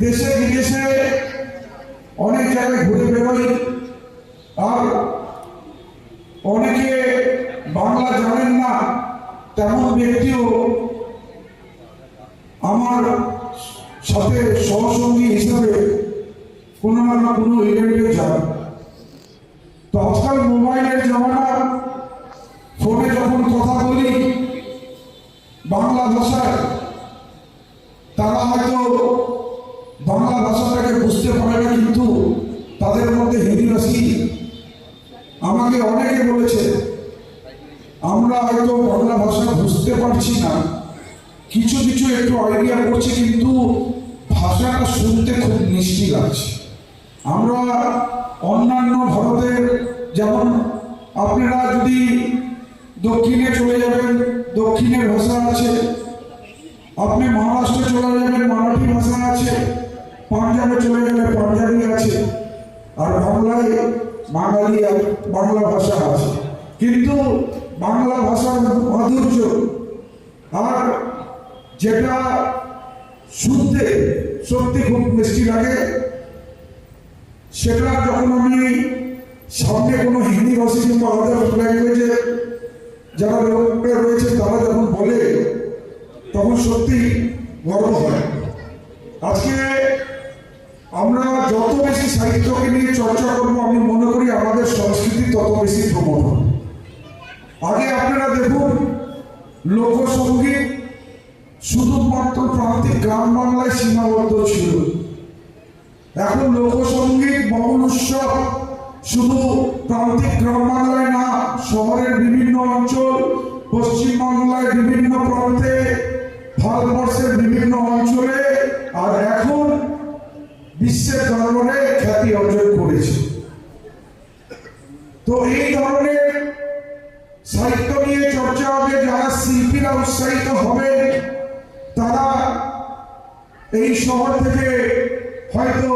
দেশে বিদেশে অনেক জায়গায় ঘুরে বেরোই আর অনেকে বাংলা জানেন না, তেমন ব্যক্তিও আমার সাথে সহসঙ্গী হিসাবে কোনো না কোনো ইভেন্টে যান তো আজকাল মোবাইলের জমানা, ফোনে যখন কথা বলি, বাংলা ভাষায়, তারা হয়তো তাদের মধ্যে হিন্দিভাষী আমাকে অনেকে বলেছে, আমরা হয়তো বাংলা ভাষা বুঝতে পারছি না। কিছু কিছু একটু আইডিয়া করছি, কিন্তু ভাষাটা শুনতে খুব মিষ্টি লাগছে। আমরা অন্যান্য ভারতের যেমন, আপনারা যদি দক্ষিণে চলে যাবেন দক্ষিণের ভাষা আছে। আপনি মহারাষ্ট্রে চলে যাবেন, মারাঠি ভাষা আছে। পাঞ্জাবে চলে গেলে পাঞ্জাবি আছে। আর বাংলায় বাঙালি বাংলা ভাষা আছে। কিন্তু বাংলা ভাষার মাধুর্য আর যেটা শুনতে সত্যি খুব মিষ্টি লাগে, সেটা যখন আমি সামনে কোনো হিন্দি ভাষী কিংবা আলাদা ল্যাঙ্গুয়েজে যারা রয়েছে তারা যখন বলে, তখন সত্যি আমরা যত বেশি সাহিত্যকে নিয়ে চর্চা করব, আমি মনে করি আমাদের সংস্কৃতি তত বেশি প্রমোট হবে। আগে আপনারা দেখুন লোকসঙ্গীত শুধুমাত্র প্রান্তিক গ্রাম বাংলায় সীমাবদ্ধ ছিল। এখন লোকসঙ্গীত বাউল উৎসব শুধু প্রান্তিক গ্রাম বাংলায় না, শহরের বিভিন্ন অঞ্চল, পশ্চিম বাংলায় বিভিন্ন প্রান্তে, ভারতবর্ষের বিভিন্ন তো এই ধরনের সাহিত্য নিয়ে চর্চা হবে, যারা শিল্পীরা উৎসাহিত হবে, তারা এই শহর থেকে হয়তো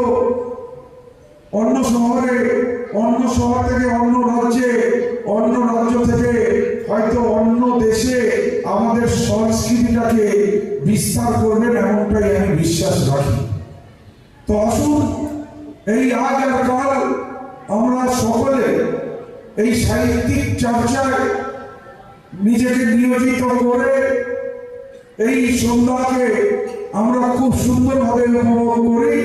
অন্য শহরে, অন্য শহর থেকে অন্য রাজ্যে, অন্য রাজ্য থেকে হয়তো অন্য দেশে আমাদের সংস্কৃতিটাকে বিস্তার করবেন এমনটাই আমি বিশ্বাস রাখি। তো আসুন, এই আজ আর কাল আমরা সকলে এই সাহিত্যিক চর্চায় নিজেকে নিয়োজিত করে এই সন্ধ্যাকে আমরা খুব সুন্দরভাবে উপভোগ করি।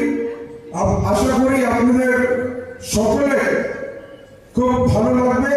আশা করি আপনাদের সকলে খুব ভালো লাগবে।